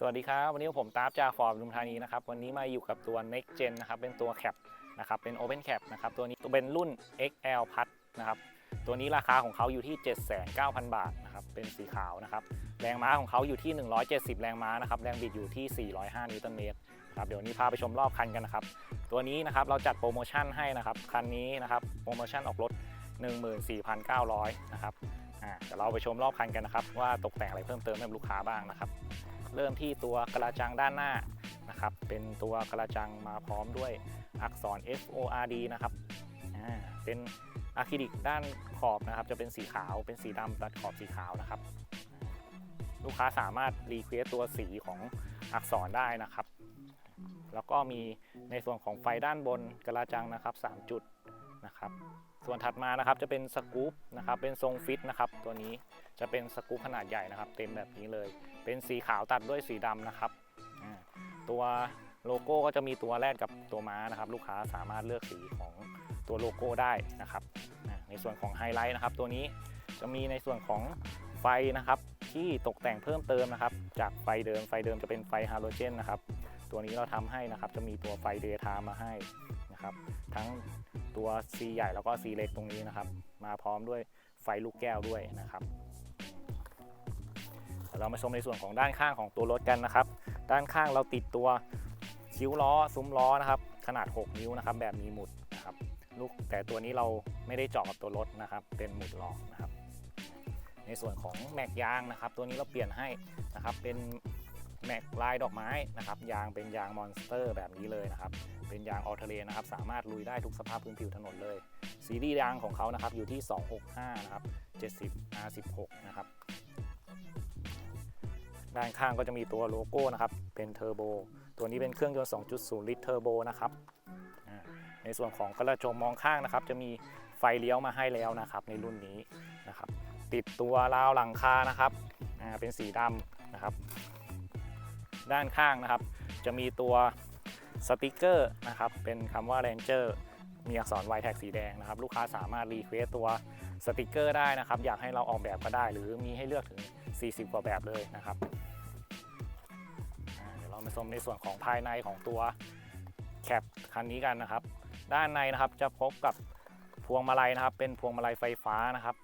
สวัสดีครับ วันนี้ผมตาฟจากฟอร์ดลุมธานีนะครับ วันนี้มาอยู่กับตัว Next Gen นะครับ เป็นตัวแคปนะครับ เป็น Open Cap นะครับ ตัวนี้เป็นรุ่น XL พัดนะครับ ตัวนี้ราคาของเขาอยู่ที่ 79,000 บาทนะครับ เป็นสีขาวนะครับ แรงม้าของเขาอยู่ที่ 170 แรงม้านะครับ แรงบิดอยู่ที่ 405 นิวตันเมตรครับ เดี๋ยวนี้พาไปชมรอบคันกันนะครับ ตัวนี้นะครับเราจัดโปรโมชั่นให้นะครับ คันนี้นะครับ โปรโมชั่นออกรถ 14,900 นะครับ อ่า เดี๋ยวเราไปชมรอบคันกันนะครับ ว่าตกแต่งอะไรเพิ่มเติมให้ลูกค้าบ้างนะครับ เริ่มที่ตัวกระจังด้านหน้านะครับ เป็นตัวกระจังมาพร้อมด้วยอักษร F O R D นะครับเป็นอะคริลิกด้านขอบนะครับ จะเป็นสีขาวเป็นสีดำตัดขอบสีขาวนะครับ ลูกค้าสามารถรีเควสตัวสีของอักษรได้นะครับ แล้วก็มีในส่วนของไฟด้านบนกระจังนะครับ 3 จุด นะครับ ส่วนถัดมานะครับจะเป็นสกู๊ปนะครับ เป็นทรงฟิตนะครับ ตัวนี้จะเป็นสกู๊ปขนาดใหญ่นะครับ เต็มแบบนี้เลย เป็นสีขาวตัดด้วยสีดำนะครับ ตัวโลโก้ก็จะมีตัวแรกกับตัวม้านะครับ ลูกค้าสามารถเลือกสีของตัวโลโก้ได้นะครับ ในส่วนของไฮไลท์นะครับ ตัวนี้จะมีในส่วนของไฟนะครับที่ตกแต่งเพิ่มเติมนะครับ จากไฟเดิมไฟเดิมจะเป็นไฟฮาโลเจนนะครับ ตัวนี้เราทำให้นะครับจะมีตัวไฟเดย์ไทม์มาให้ นะครับ ทั้งตัว C ใหญ่แล้วก็ C เล็กตรงนี้นะครับ มาพร้อมด้วยไฟลูกแก้วด้วยนะครับเรามาชมในส่วนของด้านข้างของตัวรถกันนะครับ ด้านข้างเราติดตัวคิ้วล้อซุ้มล้อนะครับ ขนาด 6 นิ้วนะครับ แบบมีหมุดนะครับลูกแต่ตัวนี้เราไม่ได้เจาะกับตัวรถนะครับ เป็นหมุดรองนะครับ ในส่วนของแม็กยางนะครับ ตัวนี้เราเปลี่ยนให้นะครับเป็นแม็กลายดอกไม้นะครับ ยางเป็นยางมอนสเตอร์แบบนี้เลยนะครับ เป็นยางออเทเลนะครับ สามารถลุยได้ทุกสภาพพื้นผิวถนนเลย ซีรีส์ยางของเขานะครับอยู่ที่ 265 นะครับ 70 R16 นะครับ ด้านข้างก็จะมีตัวโลโก้นะครับ เป็นเทอร์โบ ตัวนี้เป็นเครื่องยนต์ 2.0 ลิตรเทอร์โบนะครับ ในส่วนของกระจกมองข้างนะครับ จะมีไฟเลี้ยวมาให้แล้วนะครับ ในรุ่นนี้นะครับ ติดตัวราวหลังคานะครับ เป็นสีดำนะครับ ด้านข้างนะครับ จะมีตัว สติกเกอร์นะครับเป็นคำว่า Ranger มีอักษร y แท็กสีแดงนะครับลูกค้าสามารถรีเควสตัวสติกเกอร์ได้นะครับ อยากให้เราออกแบบก็ได้ หรือมีให้เลือกถึง 40 กว่าแบบเลยนะครับเดี๋ยวเรามาชมในส่วนของภายในของตัวแคปคันนี้กันนะครับ ด้านในนะครับจะพบกับพวงมาลัยนะครับ เป็นพวงมาลัยไฟฟ้านะครับ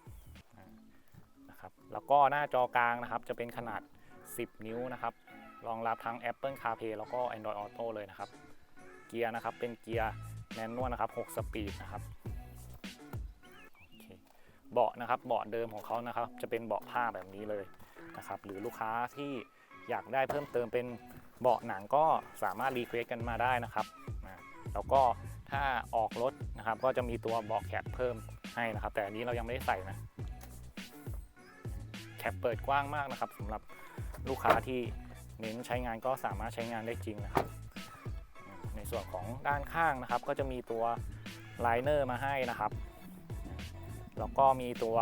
นะครับ แล้วก็หน้าจอกลางนะครับ จะเป็นขนาด 10 นิ้วนะครับ รองรับทั้ง Apple CarPlay แล้วก็ Android Auto เลยนะครับ เกียร์นะครับเป็นเกียร์แมนนวลนะครับ 6 สปีดนะครับเบาะนะครับเบาะเดิมของเขานะครับ จะเป็นเบาะผ้าแบบนี้เลยนะครับ หรือลูกค้าที่อยากได้เพิ่มเติมเป็นเบาะหนังก็สามารถรีเควสกันมาได้นะครับแล้วก็ถ้าออกรถนะครับ ก็จะมีตัวเบาะแคปเพิ่มให้นะครับ แต่อันนี้เรายังไม่ได้ใส่นะแคปเปิดกว้างมากนะครับสำหรับลูกค้าที่ เน้นใช้งานก็สามารถใช้งานได้จริงนะครับ ในส่วนของด้านข้างนะครับ ก็จะมีตัวไลเนอร์มาให้นะครับ แล้วก็มีตัว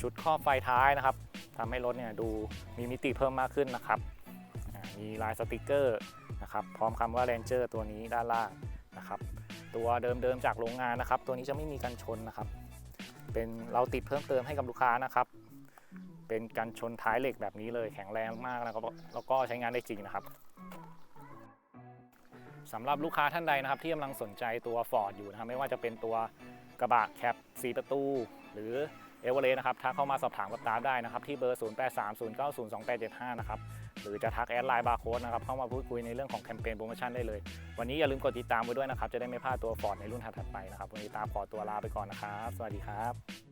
ชุดครอบไฟท้ายนะครับทำให้รถเนี่ยดูมีมิติเพิ่มมากขึ้นนะครับ มีลายสติกเกอร์นะครับ พร้อมคำว่า Ranger ตัวนี้ด้านล่างนะครับ ตัวเดิมๆจากโรงงานนะครับ ตัวนี้จะไม่มีกันชนนะครับ เป็นเราติดเพิ่มเติมให้กับลูกค้านะครับ เป็นกันชนท้ายเหล็กแบบนี้เลยแข็งแรงมากนะครับแล้วก็ใช้งานได้จริงนะครับสำหรับลูกค้าท่านใดนะครับ ที่กำลังสนใจตัว Ford อยู่นะครับไม่ว่าจะเป็นตัวกระบะแคป4ประตู หรือเอเวอเรสต์นะครับทักเข้ามาสอบถามกับตาได้นะครับ ที่เบอร์ 0830902875 นะครับ หรือจะทักแอดไลน์บาร์โค้ดนะครับ เข้ามาพูดคุยในเรื่องของแคมเปญโปรโมชั่นได้เลย วันนี้อย่าลืมกดติดตามไว้ด้วยนะครับ จะได้ไม่พลาดตัว Ford ในรุ่นถัดไปนะครับ วันนี้ตามขอตัวลาไปก่อนนะครับ สวัสดีครับ